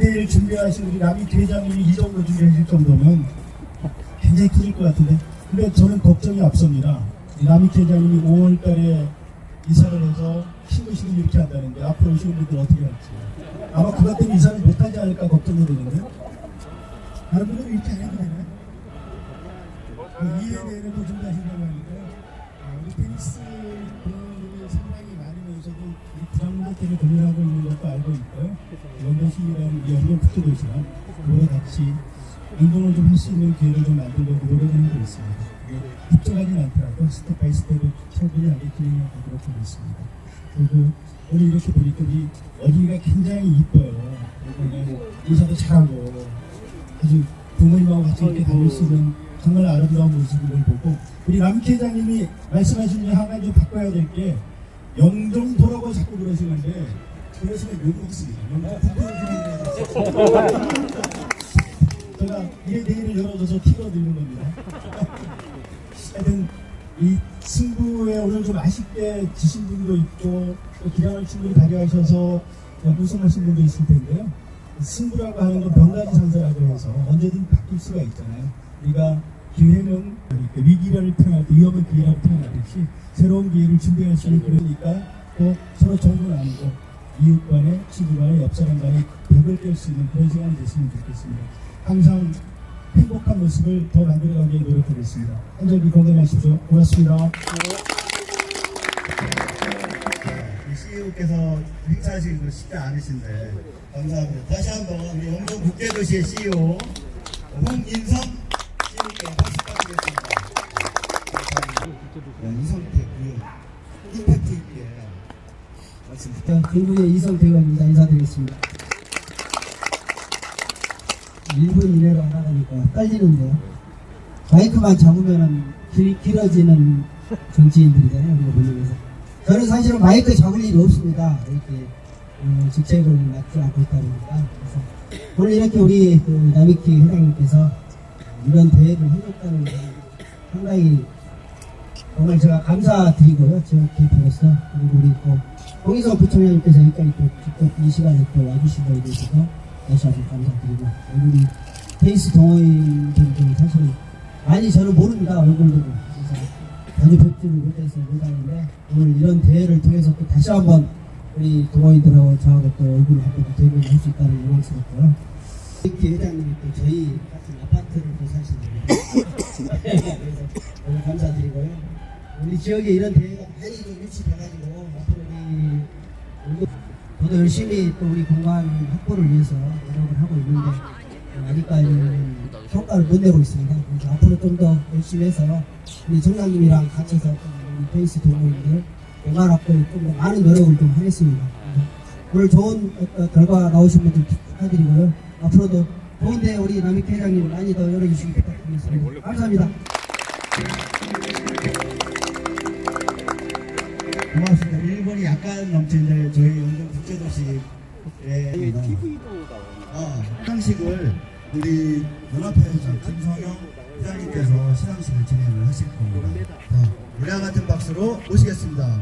내일 준비하신 우리 남이 대장님이 이 정도 준비하실 정도면 굉장히 크실 것 같은데 근데 저는 걱정이 앞섭니다. 이 남이 대장님이 5월 달에 이사를 해서 신고식을 이렇게 한다는데 앞으로 오시는 분들 어떻게 할지 아마 그 같은 이사를 못하지 않을까 걱정이 되는데 다른 분들은 이렇게 안 해도 되나요? 그 이에 대해서 또 준비하신다고 하니까 아, 우리 테니스 그런 상당히 많으면서도 이 때문에 고민하고 있는 것도 알고 있고 요. 원더시라는 이 연령 국제도시랑 그와 같이 운동을 좀 할 수 있는 기회를 좀 만들려고 노력을 하고 있습니다. 복잡하진 않더라도 스텝 바이 스텝을 철저하게 진행하도록 하겠습니다. 그리고 오늘 이렇게 보니까 우리 어린이가 굉장히 이뻐요. 인사도 잘하고 아주 부모님하고 같이 이렇게 다닐 수 있는 정말 아름다운 모습을 보고 우리 남기 회장님이 말씀하신 한 가지 좀 바꿔야 될 게 영종도라고 자꾸 그러시는데 그러시면 없습니다. 영종 제가 이에 대해를 열어줘서 티가 드는 겁니다. 하여튼 이 승부에 오늘 좀 아쉽게 지신 분도 있고 또 기량을 충분히 발휘하셔서 우승하신 분도 있을 텐데요. 승부라고 하는 건 병가지 상사라고 해서 언제든 바뀔 수가 있잖아요. 우리가 기회는 이렇게 위기를 태어날 때 위험한 기회라고 태어나듯이 새로운 기회를 준비할 수 있는 그러니까 또 서로 정보 나누고 이웃 간에 친구 간에 옆 사람 간에 벽을 깰 수 있는 그런 시간이 됐으면 좋겠습니다. 항상 행복한 모습을 더 만들어가기 위해 노력하겠습니다. 한절기 건강하십시오. 고맙습니다. CEO께서 행사하시는 거 쉽지 않으신데 감사합니다. 다시 한번 우리 영동 국제도시의 CEO 홍인성 CEO께 박수 부탁드리겠습니다. 감사합니다. 이성태 그 임팩트 있게 자, 중국의 이성태관입니다. 인사드리겠습니다. 1분 이내로 하나가니까 떨리는데요. 마이크만 잡으면 길, 길어지는 정치인들이잖아요. 우리가 보면서. 저는 사실은 마이크 잡을 일이 없습니다. 이렇게 어, 직책을 맡지 않고 있다 보니까. 오늘 이렇게 우리 그 나미키 회장님께서 이런 대회를 해줬다는 게 상당히 정말 제가 감사드리고요. 저 대표로서 그리고 우리 또 홍희성 부총장님께서 여기까지 또 직접 이 시간에 또 와주신 거에 대해서도 다시 한번 감사드리고 우리 테니스 동호인분들은 사실은 많이 저는 모릅니다 얼굴도 그래서 자주 뵙지를 못해서 못하는데 오늘 이런 대회를 통해서 또 다시 한번 우리 동호인들하고 저하고 또 얼굴을 한번 대면을 할 수 있다는 영광스럽고요. 이렇게 회장님이 또 저희 같은 아파트를 또 사시는 그래서 오늘 감사드리고요. 우리 지역에 이런 대회가 많이 좀 유치돼가지고 앞으로 우리 저도 열심히 또 우리 공간 확보를 위해서 노력을 하고 있는데 어, 아직까지는 성과를 못 내고 있습니다. 그래서 앞으로 좀 더 열심히 해서 우리 정장님이랑 같이서 좀 우리 페이스 동호인들 공간 확보에 좀 더 많은 노력을 좀 하겠습니다. 오늘 좋은 어, 결과 나오신 분들 축하드리고요. 앞으로도 좋은데 우리 남익 회장님 많이 더 열어주시기 부탁드리겠습니다. 감사합니다. 고맙습니다. 1분이 약간 넘치는데 저희 영동 국제도시에 아, 시상식을 우리 연합회장 김성영 회장님께서 시상식을 진행을 하실 겁니다. 자, 우리와 같은 박수로 모시겠습니다.